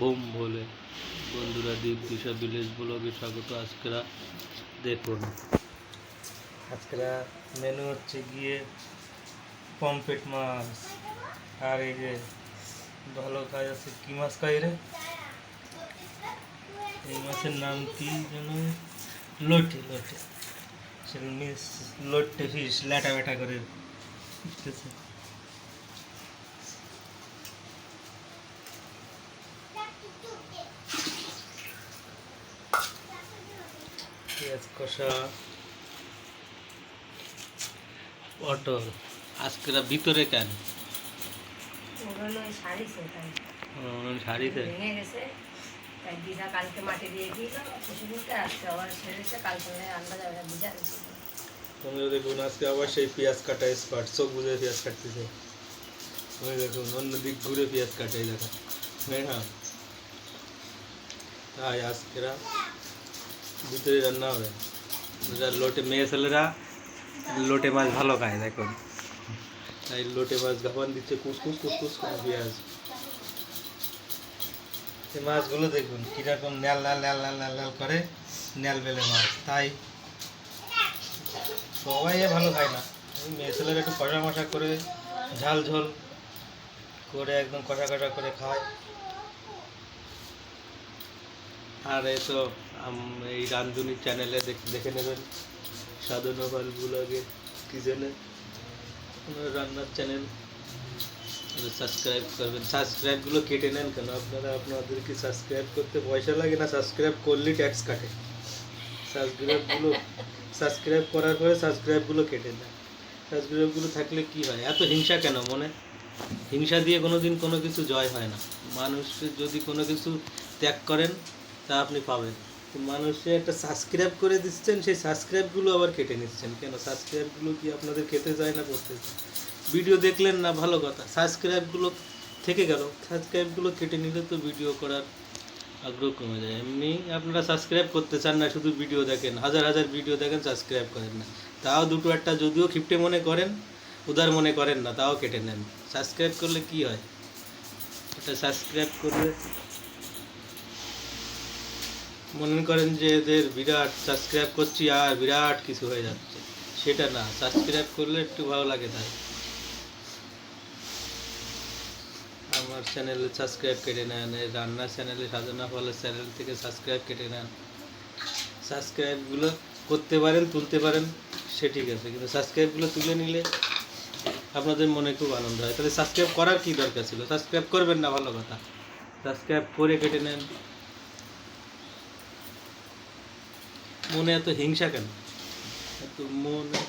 Bomb বলে। বন্ধুরা দীপ দিশা village ব্লগে স্বাগত। আজকেরা দেখুন। আজকেরা মেনু হচ্ছে গিয়ে পমফ্রেট মাছ। আর এই যে ভালো কাজ আছে, কি মাছ খাই রে? এই মাছের নাম কি যেন? লোটে লোটে। মিস লোটে ফিশ ল্যাটা ব্যাটা করে। পেঁয়াজ কষা পটল। আজকেরা ভিতরে কেন? শাড়িতে তাই। দিদা কালকে মাটি দিয়ে দিল শ্বশুরকে আজকে আবার সেরেছে কালকে আন্দাজ ওটা বুঝা গেছে তোমরা দেখুন আজকে আবার সেই পেঁয়াজ কাটা স্পার্ট চোখ বুঝে পেঁয়াজ কাটতেছে। ওই দেখুন অন্য দিক ঘুরে পেঁয়াজ কাটে এই দেখো। হ্যাঁ হ্যাঁ। তাই আজকেরা ভিতরে রান্না হবে। লোটে মেয়ে ছেলেরা লোটে মাছ ভালো খায়, দেখুন। তাই লোটে মাছ গাফান দিচ্ছে, কুসকুস কুসকুস করে পেঁয়াজ। এই মাছগুলো দেখুন, কীরকম ন্যাল ন্যাল ন্যাল ন্যাল ন্যাল ন্যাল করে ন্যাল বেলে মাছ। তাই সবাই ভালো খায় না। মেয়ে ছেলেরা একটু কষা মশা করে ঝাল ঝোল করে একদম কষা কষা করে খায়। আর এই তো এই রান্ধুনি চ্যানেলে দেখে নেবেন। সাধনভাল ব্লগে কিচেনে রান্নার চ্যানেল সাবস্ক্রাইব করবেন। সাবস্ক্রাইবগুলো কেটে নেন কেন? আপনারা, আপনাদেরকে সাবস্ক্রাইব করতে পয়সা লাগে না? সাবস্ক্রাইব করলেই ট্যাক্স কাটে। সাবস্ক্রাইবগুলো সাবস্ক্রাইব করার পরে সাবস্ক্রাইবগুলো কেটে দেয় সাবস্ক্রাইবগুলো থাকলে কি হয়? এত হিংসা কেন মনে? হিংসা দিয়ে কোনো দিন কোনো কিছু জয় হয় না। মানুষ যদি কোনো কিছু ত্যাগ করেন তা আপনি পাবেন। তো মানুষে একটা সাবস্ক্রাইব করে দিচ্ছেন, সেই সাবস্ক্রাইবগুলো আবার কেটে নিচ্ছেন। কেন? সাবস্ক্রাইবগুলো কি আপনাদের খেতে চায় না, করতে ভিডিও দেখলেন না, ভালো কথা। সাবস্ক্রাইবগুলো থেকে গেল। সাবস্ক্রাইবগুলো কেটে নিলে তো ভিডিও করার আগ্রহ কমে যায়। এমনি আপনারা সাবস্ক্রাইব করতে চান না, শুধু ভিডিও দেখেন। হাজার হাজার ভিডিও দেখেন সাবস্ক্রাইব করেন না। তাও দুটো একটা যদিও খিপটে মনে করেন, উদার মনে করেন না, তাও কেটে নেন। সাবস্ক্রাইব করলে কি হয়? এটা সাবস্ক্রাইব করলে মনে করেন যে এদের বিরাট সাবস্ক্রাইব করছি আর বিরাট কিছু হয়ে যাচ্ছে। সেটা না সাবস্ক্রাইব করলে একটু ভালো লাগে তাই। আমার চ্যানেলে সাবস্ক্রাইব কেটে নেন, এই রান্নার চ্যানেলে সাধনা ফলের চ্যানেল থেকে সাবস্ক্রাইব কেটে নেন। সাবস্ক্রাইবগুলো করতে পারেন, তুলতে পারেন, সে ঠিক আছে। কিন্তু সাবস্ক্রাইবগুলো তুলে নিলে আপনাদের মনে খুব আনন্দ হয়। তাহলে সাবস্ক্রাইব করার কি দরকার ছিল? সাবস্ক্রাইব করবেন না, ভালো কথা। সাবস্ক্রাইব করে কেটে নেন। মনে এত হিংসা কেন? এত মনে